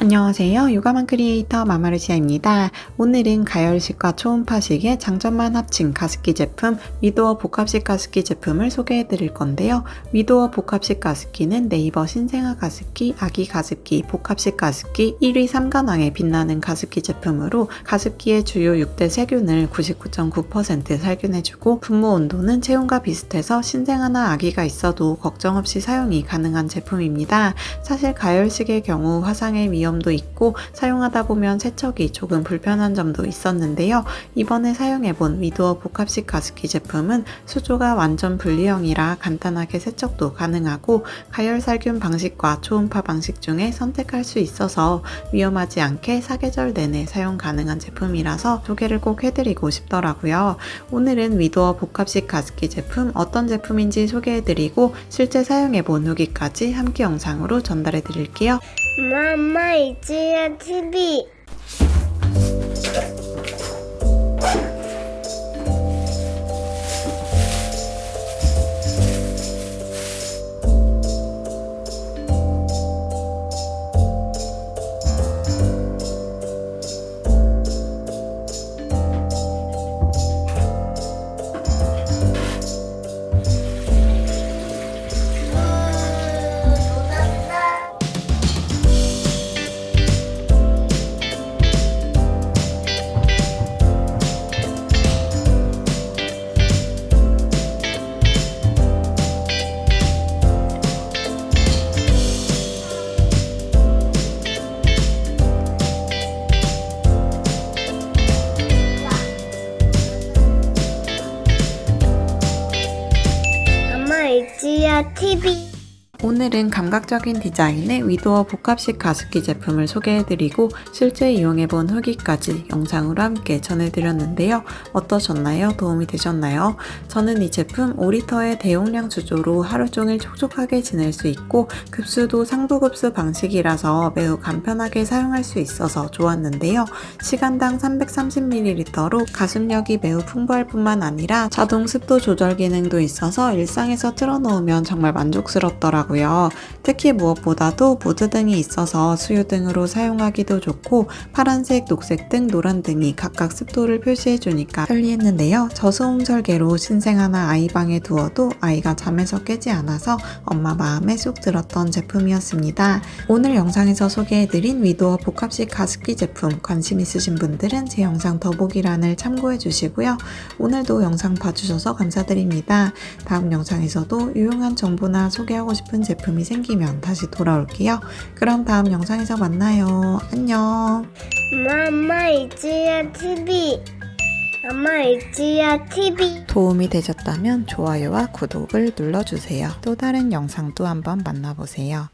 안녕하세요. 육아만 크리에이터 마마르시아입니다. 오늘은 가열식과 초음파식의 장점만 합친 가습기 제품 위도어 복합식 가습기 제품을 소개해 드릴 건데요. 위도어 복합식 가습기는 네이버 신생아 가습기, 아기 가습기, 복합식 가습기 1위 3관왕에 빛나는 가습기 제품으로 가습기의 주요 6대 세균을 99.9% 살균해주고 분무 온도는 체온과 비슷해서 신생아나 아기가 있어도 걱정 없이 사용이 가능한 제품입니다. 사실 가열식의 경우 화상의 위험 도 있고 사용하다 보면 세척이 조금 불편한 점도 있었는데요. 이번에 사용해본 위도어 복합식 가습기 제품은 수조가 완전 분리형이라 간단하게 세척도 가능하고 가열살균 방식과 초음파 방식 중에 선택할 수 있어서 위험하지 않게 사계절 내내 사용 가능한 제품이라서 소개를 꼭 해드리고 싶더라고요. 오늘은 위도어 복합식 가습기 제품 어떤 제품인지 소개해드리고 실제 사용해본 후기까지 함께 영상으로 전달해드릴게요. 마마 이지야 TV 이지야 TV 오늘은 감각적인 디자인의 위도어 복합식 가습기 제품을 소개해드리고 실제 이용해본 후기까지 영상으로 함께 전해드렸는데요. 어떠셨나요? 도움이 되셨나요? 저는 이 제품 5리터의 대용량 주조로 하루 종일 촉촉하게 지낼 수 있고 급수도 상부급수 방식이라서 매우 간편하게 사용할 수 있어서 좋았는데요. 시간당 330ml로 가습력이 매우 풍부할 뿐만 아니라 자동 습도 조절 기능도 있어서 일상에서 틀어놓으면 정말 만족스럽더라고요. 특히 무엇보다도 무드 등이 있어서 수유 등으로 사용하기도 좋고 파란색, 녹색 등 노란 등이 각각 습도를 표시해 주니까 편리했는데요. 저소음 설계로 신생아나 아이 방에 두어도 아이가 잠에서 깨지 않아서 엄마 마음에 쏙 들었던 제품이었습니다. 오늘 영상에서 소개해드린 위도어 복합식 가습기 제품 관심 있으신 분들은 제 영상 더보기란을 참고해 주시고요. 오늘도 영상 봐주셔서 감사드립니다. 다음 영상에서도 유용한 정보나 소개하고 싶은 제품이 생기면 다시 돌아올게요. 그럼 다음 영상에서 만나요. 안녕. 마마 이지야 TV 마마 이지야 TV 도움이 되셨다면 좋아요와 구독을 눌러주세요. 또 다른 영상도 한번 만나보세요.